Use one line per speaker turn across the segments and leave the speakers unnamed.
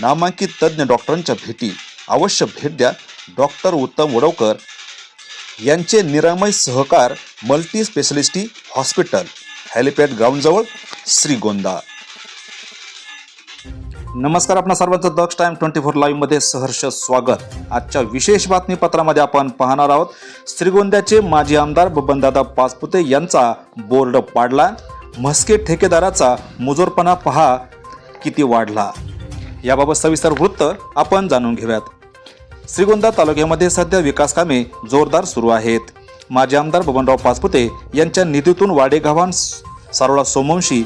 नामांकित तज्ज्ञ डॉक्टरांच्या भेटी. अवश्य भेट द्या. डॉक्टर उत्तम वडवकर यांचे Niramay Sahakar multi specialty hospital helipad ग्राउंडजवळ Shrigonda नमस्कार आपणा सर्वांचं. दक्ष टाइम ट्वेंटी फोर लाईव्हमध्ये सहर्ष स्वागत. आजच्या विशेष बातमीपत्रामध्ये आपण पाहणार आहोत श्रीगोंद्याचे माजी आमदार बबनदादा पाचपुते यांचा बोर्ड पाडला. म्हस्के ठेकेदाराचा मुजोरपणा पहा किती वाढला. याबाबत सविस्तर वृत्त आपण जाणून घेऊयात. श्रीगोंदा तालुक्यामध्ये सध्या विकास कामे जोरदार सुरू आहेत. माजी आमदार बबनराव पाचपुते यांच्या निधीतून वाडेगावान सारोळा सोमवंशी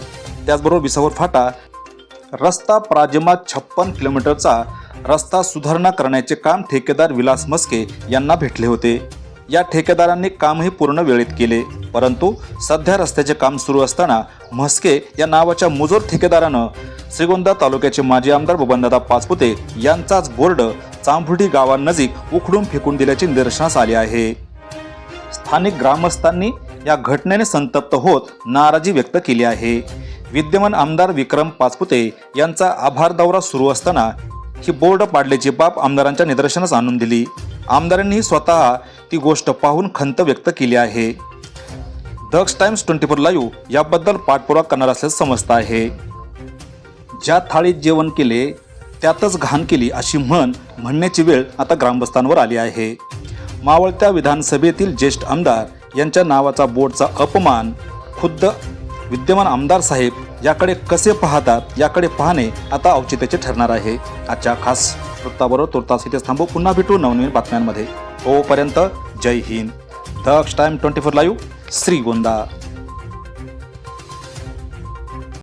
त्याचबरोबर विसावर फाटा रस्ता प्राजिमा छप्पन किलोमीटरचा रस्ता सुधारणा करण्याचे काम ठेकेदार विलास मस्के यांना भेटले होते. या ठेकेदारांनी कामही पूर्ण वेळेत केले परंतु सध्या रस्त्याचे काम सुरू असताना म्हस्के या नावाच्या मुजोर ठेकेदारानं श्रीगोंदा तालुक्याचे माजी आमदार बबनदादा पाचपुते यांचाच बोर्ड चांभुडी गावानजीक उखडून फेकून दिल्याचे निदर्शनास आले आहे. स्थानिक ग्रामस्थांनी या घटनेने संतप्त होत नाराजी व्यक्त केली आहे. विद्यमान आमदार विक्रम पाचपुते यांचा आभार दौरा सुरू असताना ही बोर्ड पाडल्याची बाब आमदारांच्या निदर्शनास आणून दिली. आमदारांनी स्वतः ती गोष्ट पाहून खंत व्यक्त केली आहे. Daksh Times twenty four Live याबद्दल पाठपुरावा करणार असल्याचं समजतं आहे. ज्या थाळीत जेवण केले त्यातच घाण केली अशी म्हण म्हणण्याची वेळ आता ग्रामस्थांवर आली आहे. मावळत्या विधानसभेतील ज्येष्ठ आमदार यांच्या नावाचा बोर्डचा अपमान खुद्द विद्यमान आमदार साहेब याकडे कसे पाहतात याकडे पाहणे आता औचित्याचे ठरणार आहे. आजच्या खास वृत्ताबरोबर तुर्तास इथेच थांबू. पुन्हा भेटू नवनवीन बातम्यांमध्ये. तोपर्यंत जय Hind. Daksh Time twenty four Live Shrigonda.